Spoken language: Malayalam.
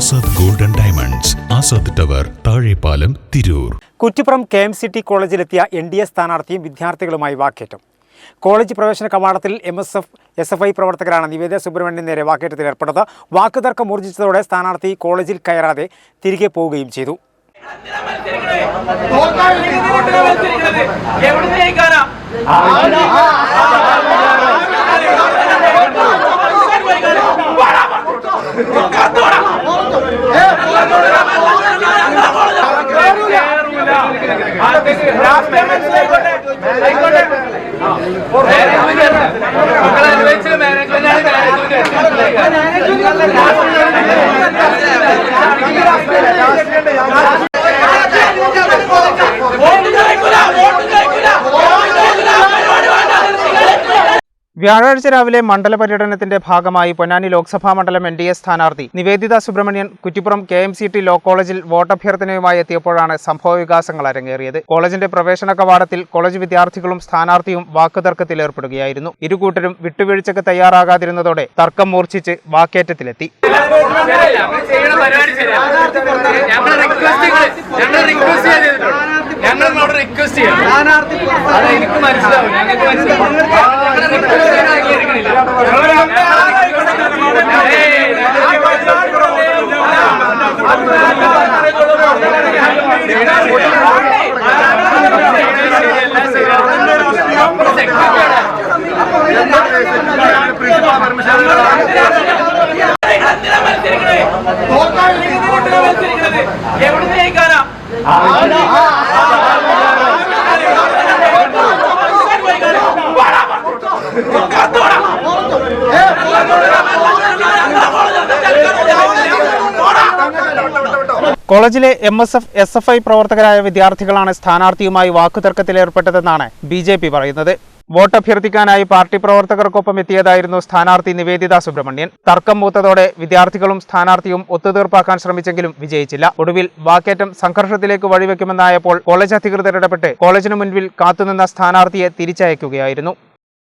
Azad golden diamonds Azad tower Thazhepalam Tirur. Kuttippuram K M C T കോളേജിലെത്തിയ N D A സ്ഥാനാർത്ഥിയും വിദ്യാർത്ഥികളുമായി വാക്കേറ്റം. കോളേജ് പ്രവേശന കവാടത്തിൽ M S F S F I പ്രവർത്തകരാണ് നിവേദ സുബ്രഹ്മണ്യൻ നേരെ വാക്കേറ്റത്തിൽ ഏർപ്പെട്ടത്. വാക്കുതർക്കം ഊർജിച്ചതോടെ സ്ഥാനാർത്ഥി കോളേജിൽ കയറാതെ തിരികെ പോവുകയും ചെയ്തു. എവിടെ ജയിക്കാനാ വോട്ട് വ്യാഴാഴ്ച രാവിലെ മണ്ഡല പര്യടനത്തിന്റെ ഭാഗമായി പൊന്നാനി ലോക്സഭാ മണ്ഡലം എൻ ഡി എ സ്ഥാനാർത്ഥി Nivedita Subramanian Kuttippuram K M C T law കോളേജിൽ വോട്ടഭ്യർത്ഥനയുമായി എത്തിയപ്പോഴാണ് സംഭവ വികാസങ്ങൾ അരങ്ങേറിയത്. കോളേജിന്റെ പ്രവേശന കവാടത്തിൽ കോളേജ് വിദ്യാർത്ഥികളും സ്ഥാനാർത്ഥിയും വാക്കുതർക്കത്തിൽ ഏർപ്പെടുകയായിരുന്നു. ഇരുകൂട്ടരും വിട്ടുവീഴ്ചയ്ക്ക് തയ്യാറാകാതിരുന്നതോടെ തർക്കം മൂർച്ഛിച്ച് വാക്കേറ്റത്തിലെത്തി. ഞങ്ങൾ റിക്വസ്റ്റ് ചെയ്തിട്ടുണ്ട്. ഞങ്ങൾ നിങ്ങളോട് റിക്വസ്റ്റ് ചെയ്യാം അത് എനിക്ക് മനസ്സിലാവും. ഞങ്ങൾക്ക് മനസ്സിലാവും. മത്സരിക്കണേ? എന്തിനാ മത്സരിക്കണത്? എവിടെ ജയിക്കാനാ കോളേജിലെ M S F S F I പ്രവർത്തകരായ വിദ്യാർത്ഥികളാണ് സ്ഥാനാർത്ഥിയുമായി വാക്കുതർക്കത്തിലേർപ്പെട്ടതെന്നാണ് ബി ജെ പി പറയുന്നത്. വോട്ട് അഭ്യർത്ഥിക്കാനായി പാർട്ടി പ്രവർത്തകർക്കൊപ്പം എത്തിയതായിരുന്നു സ്ഥാനാർത്ഥി നിവേദിത സുബ്രഹ്മണ്യൻ. തർക്കം മൂത്തതോടെ വിദ്യാർത്ഥികളും സ്ഥാനാർത്ഥിയും ഒത്തുതീർപ്പാക്കാൻ ശ്രമിച്ചെങ്കിലും വിജയിച്ചില്ല. ഒടുവിൽ വാക്കേറ്റം സംഘർഷത്തിലേക്ക് വഴിവെക്കുമെന്നായപ്പോൾ കോളേജ് അധികൃതർ ഇടപെട്ട് കോളേജിനു മുൻപിൽ കാത്തുനിന്ന സ്ഥാനാർത്ഥിയെ തിരിച്ചയക്കുകയായിരുന്നു.